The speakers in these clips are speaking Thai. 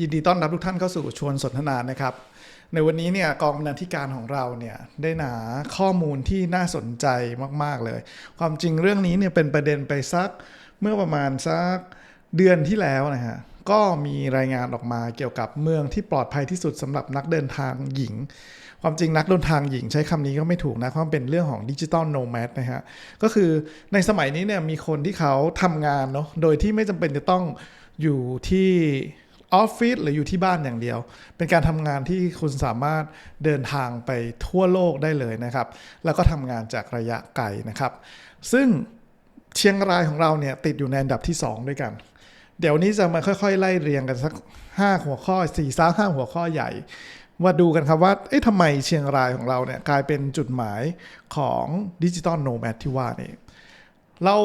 ยินดีต้อนรับทุกท่านเข้าสู่ชวนสนทนานะครับ ในวันนี้เนี่ยกองบรรณาธิการของเราเนี่ยได้หนาข้อมูลที่น่าสนใจมาก ๆ เลย ความจริงเรื่องนี้เนี่ยเป็นประเด็นไปสักเมื่อประมาณสักเดือนที่แล้วนะฮะก็มีรายงานออกมาเกี่ยวกับเมืองที่ปลอดภัยที่สุดสำหรับนักเดินทางหญิง ความจริงนักเดินทางหญิงใช้คำนี้ก็ไม่ถูกนะเพราะมันเป็นเรื่องของดิจิตอลโนแมดนะฮะก็คือในสมัยนี้เนี่ยมีคนที่เขาทำงานเนาะโดยที่ไม่จำเป็นจะต้องอยู่ที่ ออฟฟิศหรืออยู่ที่บ้านอย่างเดียว เป็นการทำงานที่คุณสามารถเดินทางไปทั่วโลกได้เลยนะครับ แล้วก็ทำงานจากระยะไกลนะครับ ซึ่งเชียงรายของเราเนี่ยติดอยู่ในอันดับที่ 2 ด้วยกัน เดี๋ยวนี้จะมาค่อยๆ ไล่เรียงกันสัก 5 หัวข้อ4ี่สาห้าหัวข้อใหญ่ว่าดูกันครับว่าเอ๊ะทำไมเชียงรายของเราเนี่ยกลายเป็นจุดหมายของดิจิตอลโนแมดที่ว่านี่เรา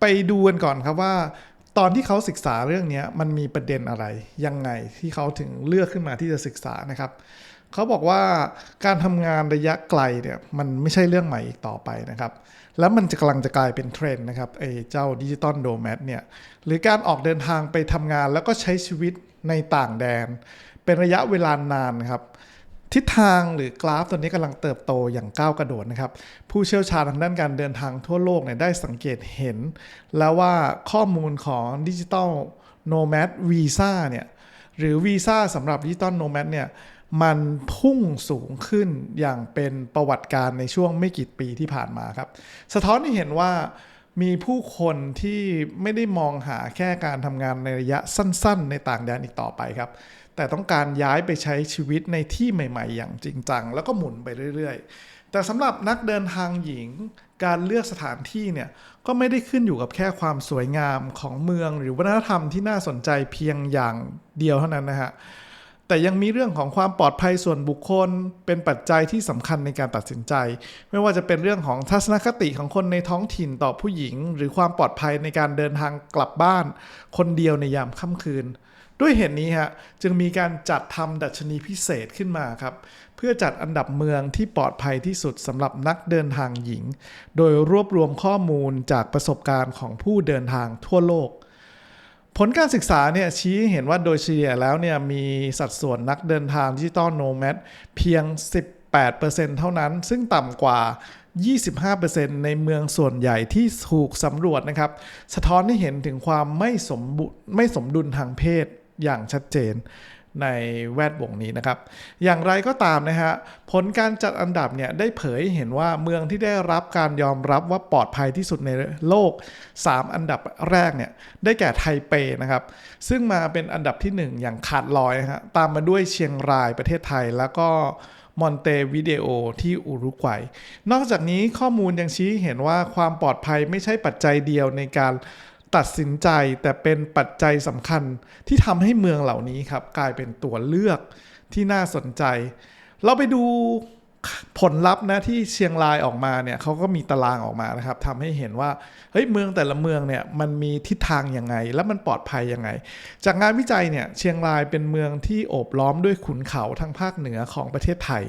ไปดูกันก่อนครับว่า ตอนที่เขาศึกษาเรื่องนี้มันมีประเด็นอะไร ยังไงที่เขาถึงเลือกขึ้นมาที่จะศึกษานะครับเขาบอกว่าการทำงานระยะไกลเนี่ยมันไม่ใช่เรื่องใหม่อีกต่อไปนะครับ แล้วมันจะกำลังจะกลายเป็นเทรนด์นะครับไอ้เจ้าดิจิตอลโดแม d เนี่ยหรือการออกเดินทางไปทำงานแล้วก็ใช้ชีวิตในต่างแดน เป็นระยะเวลานานนะครับ ทิศทางหรือกราฟตัวนี้กำลังเติบโตอย่างก้าวกระโดดนะครับ ผู้เชี่ยวชาญทางด้านการเดินทางทั่วโลกเนี่ยได้สังเกตเห็น แล้วว่าข้อมูลของดิจิ t a ลโนแมดวีซ่าเนี่ยหรือวีซ่าสำหรับดิจิ t a ลโนแมดเนี่ยมันพุ่งสูงขึ้นอย่างเป็นประวัติการในช่วงไม่กี่ปีที่ผ่านมาครับ สะท้อนให้เห็นว่า มีผู้คนที่ไม่ได้มองหาแค่การทำงานในระยะสั้น ๆ ในต่างแดนอีกต่อไปครับ แต่ต้องการย้ายไปใช้ชีวิตในที่ใหม่ ๆ อย่างจริงจัง แล้วก็หมุนไปเรื่อย ๆ แต่สำหรับนักเดินทางหญิง การเลือกสถานที่เนี่ยก็ไม่ได้ขึ้นอยู่กับแค่ความสวยงามของเมือง หรือวัฒนธรรมที่น่าสนใจเพียงอย่างเดียวเท่านั้นนะฮะ แต่ยังมีเรื่องของความปลอดภัยส่วนบุคคล เป็นปัจจัยที่สำคัญในการตัดสินใจ ไม่ว่าจะเป็นเรื่องของทัศนคติของคนในท้องถิ่นต่อผู้หญิง หรือความปลอดภัยในการเดินทางกลับบ้าน คนเดียวในยามค่ำคืน ด้วยเหตุนนี้ฮะจึงมีการจัดทำดัชนีพิเศษขึ้นมาครับ เพื่อจัดอันดับเมืองที่ปลอดภัยที่สุดสำหรับนักเดินทางหญิง โดยรวบรวมข้อมูลจากประสบการณ์ของผู้เดินทางทั่วโลก ผลการศึกษาเนี่ยชี้เห็นว่าโดยเฉลี่ยแล้วเนี่ยมีสัดส่วนนักเดินทางดิจิตอลโนแมดเพียง 18%เท่านั้น ซึ่งต่ำกว่า 25%ในเมืองส่วนใหญ่ที่ถูกสำรวจนะครับ สะท้อนให้เห็นถึงความไม่สมบุไม่สมดุลทางเพศอย่างชัดเจน ในแวดวงนี้นะครับ อย่างไรก็ตามนะฮะ ผลการจัดอันดับเนี่ยได้เผยเห็นว่าเมืองที่ได้รับการยอมรับว่าปลอดภัยที่สุดในโลก 3 อันดับแรกเนี่ยได้แก่ไทเปนะครับ ซึ่งมาเป็นอันดับที่ 1 อย่างขาดลอยะฮะ ตามมาด้วยเชียงรายประเทศไทยแล้วก็มอนเตวิเดโอที่อุรุกวัย นอกจากนี้ข้อมูลยังชี้เห็นว่าความปลอดภัยไม่ใช่ปัจจัยเดียวในการ ตัดสินใจแต่เป็นปัจจัยสำคัญที่ทำให้เมืองเหล่านี้ครับ กลายเป็นตัวเลือกที่น่าสนใจ เราไปดู ผลลัพธ์นะที่เชียงรายออกมาเนี่ยเขาก็มีตารางออกมานะครับทำให้เห็นว่าเฮ้ยเมืองแต่ละเมืองเนี่ยมันมีทิศทางยังไง และมันปลอดภัยยังไง จากงานวิจัยเนี่ยเชียงรายเป็นเมืองที่โอบล้อมด้วยขุนเขาทางภาคเหนือของประเทศไทย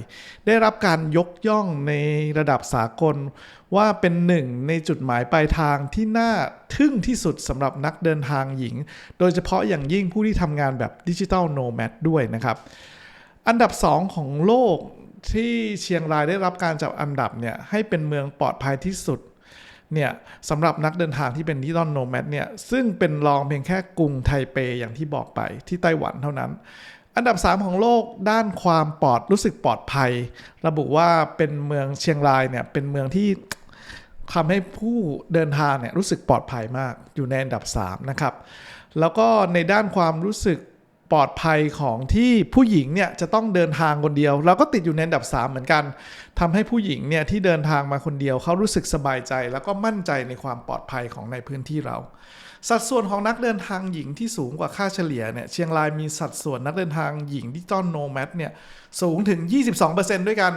ได้รับการยกย่องในระดับสากลว่าเป็นหนึ่งในจุดหมายปลายทางที่น่าทึ่งที่สุดสำหรับนักเดินทางหญิง โดยเฉพาะอย่างยิ่งผู้ที่ทำงานแบบดิจิทัลโนแมดด้วยนะครับอันดับ 2 ของโลก ที่เชียงรายได้รับการจัดอันดับเนี่ยให้เป็นเมืองปลอดภัยที่สุดเนี่ยสำหรับนักเดินทางที่เป็นดิจิตอลโนแมดเนี่ยซึ่งเป็นรองเพียงแค่กรุงไทเปอย่างที่บอกไปที่ไต้หวันเท่านั้น อันดับ 3 ของโลกด้านความปลอดรู้สึกปลอดภัย ระบุว่าเป็นเมืองเชียงรายเนี่ยเป็นเมืองที่ทำให้ผู้เดินทางเนี่ยรู้สึกปลอดภัยมากอยู่ในอันดับ 3 นะครับ แล้วก็ในด้านความรู้สึก ปลอดภัยของที่ผู้หญิงเนี่ยจะต้องเดินทางคนเดียวเราก็ติดอยู่ในอันดับ 3 เหมือนกันทำให้ผู้หญิงเนี่ยที่เดินทางมาคนเดียวเขารู้สึกสบายใจ แล้วก็มั่นใจในความปลอดภัยของในพื้นที่เรา สัดส่วนของนักเดินทางหญิงที่สูงกว่าค่าเฉลี่ยเนี่ยเชียงรายมีสัดส่วนนักเดินทางหญิงดิจิตอลโนแมดเนี่ยสูงถึง 22%ด้วยกัน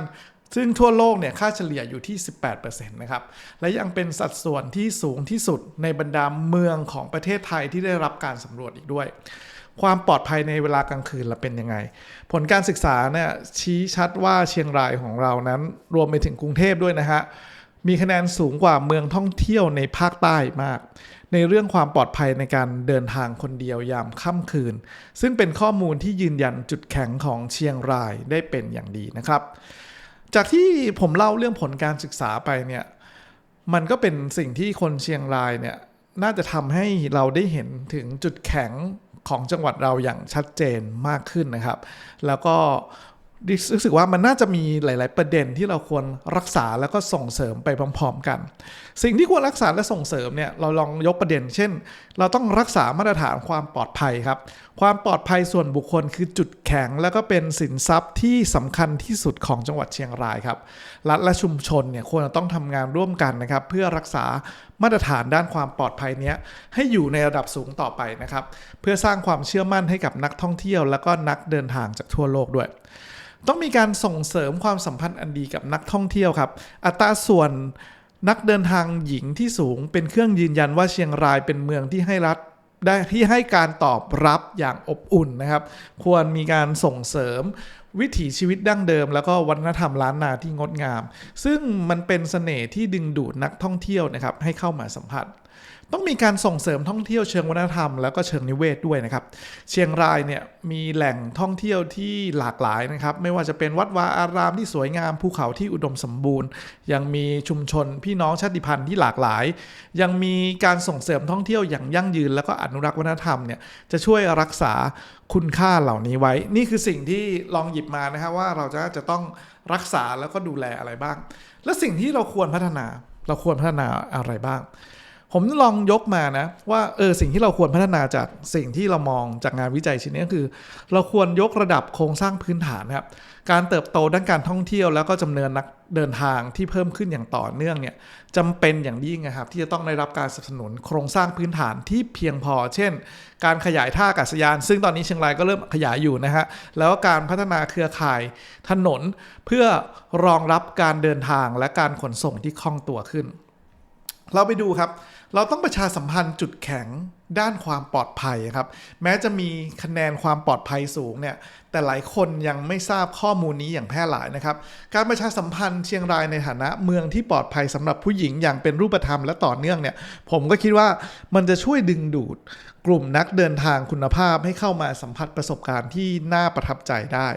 ซึ่งทั่วโลกเนี่ยค่าเฉลี่ยอยู่ที่ 18%นะครับ และยังเป็นสัดส่วนที่สูงที่สุดในบรรดาเมืองของประเทศไทยที่ได้รับการสำรวจอีกด้วย ความปลอดภัยในเวลากลางคืนละเป็นยังไง ผลการศึกษาเนี่ยชี้ชัดว่าเชียงรายของเรานั้นรวมไปถึงกรุงเทพด้วยนะฮะมีคะแนนสูงกว่าเมืองท่องเที่ยวในภาคใต้มาก ในเรื่องความปลอดภัยในการเดินทางคนเดียวยามค่ำคืน ซึ่งเป็นข้อมูลที่ยืนยันจุดแข็งของเชียงรายได้เป็นอย่างดีนะครับ จากที่ผมเล่าเรื่องผลการศึกษาไปเนี่ยมันก็เป็นสิ่งที่คนเชียงรายเนี่ยน่าจะทำให้เราได้เห็นถึงจุดแข็ง ของจังหวัดเราอย่างชัดเจนมากขึ้นนะครับ แล้วก็ รู้สึกว่ามันน่าจะมีหลาย ๆ ประเด็นที่เราควรรักษาแล้วก็ส่งเสริมไปพร้อม ๆ กัน สิ่งที่ควรรักษาและส่งเสริมเนี่ยเราลองยกประเด็น เช่น เราต้องรักษามาตรฐานความปลอดภัยครับ ความปลอดภัยส่วนบุคคลคือจุดแข็ง แล้วก็เป็นสินทรัพย์ที่สำคัญที่สุดของจังหวัดเชียงรายครับรัฐและชุมชนเนี่ยควรจะต้องทำงานร่วมกันนะครับเพื่อรักษามาตรฐานด้านความปลอดภัยเนี้ยให้อยู่ในระดับสูงต่อไปนะครับเพื่อสร้างความเชื่อมั่นให้กับนักท่องเที่ยว แล้วก็นักเดินทางจากทั่วโลกด้วย ต้องมีการส่งเสริมความสัมพันธ์อันดีกับนักท่องเที่ยวครับ อัตราส่วนนักเดินทางหญิงที่สูงเป็นเครื่องยืนยันว่าเชียงรายเป็นเมืองที่ให้รัฐได้ที่ให้การตอบรับอย่างอบอุ่นนะครับ ควรมีการส่งเสริมวิถีชีวิตดั้งเดิม แล้วก็วัฒนธรรมล้านนาที่งดงาม ซึ่งมันเป็นเสน่ห์ที่ดึงดูดนักท่องเที่ยวนะครับให้เข้ามาสัมผัส ต้องมีการส่งเสริมท่องเที่ยวเชิงวัฒนธรรมแล้วก็เชิงนิเวศด้วยนะครับ เชียงรายเนี่ยมีแหล่งท่องเที่ยวที่หลากหลายนะครับ ไม่ว่าจะเป็นวัดวาอารามที่สวยงามภูเขาที่อุดมสมบูรณ์ ยังมีชุมชนพี่น้องชาติพันธุ์ที่หลากหลาย ยังมีการส่งเสริมท่องเที่ยวอย่างยั่งยืน แล้วก็อนุรักษ์วัฒนธรรมเนี่ยจะช่วยรักษาคุณค่าเหล่านี้ไว้ นี่คือสิ่งที่ลองหยิบมานะครับว่าเราจะจะต้องรักษาแล้วก็ดูแลอะไรบ้าง และสิ่งที่เราควรพัฒนา เราควรพัฒนาอะไรบ้าง ผมลองยกมานะว่าเออสิ่งที่เราควรพัฒนาจากสิ่งที่เรามองจากงานวิจัยชิ้นนี้ก็คือ เราควรยกระดับโครงสร้างพื้นฐานครับการเติบโตด้านการท่องเที่ยวแล้วก็จำเนินนักเดินทางที่เพิ่มขึ้นอย่างต่อเนื่องเนี่ยจำเป็นอย่างยิ่งนะครับที่จะต้องได้รับการสนับสนุนโครงสร้างพื้นฐานที่เพียงพอ เช่น การขยายท่าอากาศยาน ซึ่งตอนนี้เชียงรายก็เริ่มขยายอยู่นะฮะแล้วก็การพัฒนาเครือข่ายถนน เพื่อรองรับการเดินทางและการขนส่งที่คล่องตัวขึ้น เราไปดูครับ เราต้องประชาสัมพันธ์จุดแข็งด้านความปลอดภัยครับ แม้จะมีคะแนนความปลอดภัยสูงเนี่ยแต่หลายคนยังไม่ทราบข้อมูลนี้อย่างแพร่หลายนะครับ การประชาสัมพันธ์เชียงรายในฐานะเมืองที่ปลอดภัยสำหรับผู้หญิงอย่างเป็นรูปธรรมและต่อเนื่องเนี่ย ผมก็คิดว่ามันจะช่วยดึงดูดกลุ่มนักเดินทางคุณภาพให้เข้ามาสัมผัสประสบการณ์ที่น่าประทับใจได้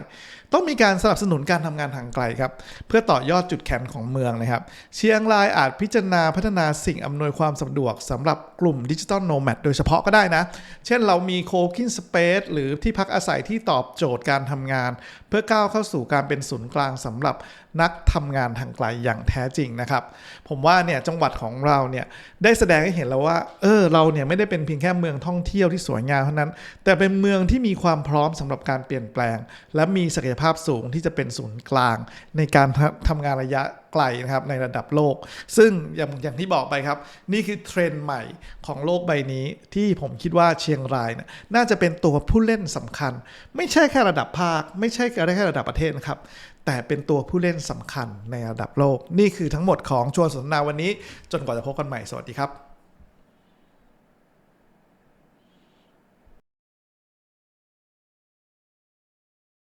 ต้องมีการสนับสนุนการทำงานทางไกลครับ เพื่อต่อยอดจุดแข็งของเมืองนะครับ เชียงรายอาจพิจารณาพัฒนาสิ่งอำนวยความสะดวกสำหรับกลุ่มดิจิ t a ลโนแมดโดยเฉพาะก็ได้นะ เช่นเรามีโคคินสเปซหรือที่พักอาศัยที่ตอบโจทย์การทำงาน เพื่อก้าวเข้าสู่การเป็นศูนย์กลางสำหรับนักทำงานทางไกลอย่างแท้จริงนะครับ ผมว่าเนี่ยจังหวัดของเราเนี่ยได้แสดงให้เห็นแล้วว่าเออเราเนี่ยไม่ได้เป็นเพียงแค่เมืองท่องเที่ยวที่สวยงามเท่านั้น แต่เป็นเมืองที่มีความพร้อมสำหรับการเปลี่ยนแปลง และมีศักยภาพสูงที่จะเป็นศูนย์กลาง ในการทำทำงานระยะไกลนะครับในระดับโลก ซึ่งอย่างอย่างที่บอกไปครับ นี่คือเทรนด์ใหม่ของโลกใบนี้ที่ผมคิดว่าเชียงรายนี่น่าจะเป็นตัวผู้เล่นสำคัญ ไม่ใช่แค่ระดับภาค ไม่ใช่แค่ระดับประเทศนะครับแต่เป็นตัวผู้เล่นสำคัญในระดับโลก นี่คือทั้งหมดของชวนสนทนาวันนี้ จนกว่าจะพบกันใหม่ สวัสดีครับ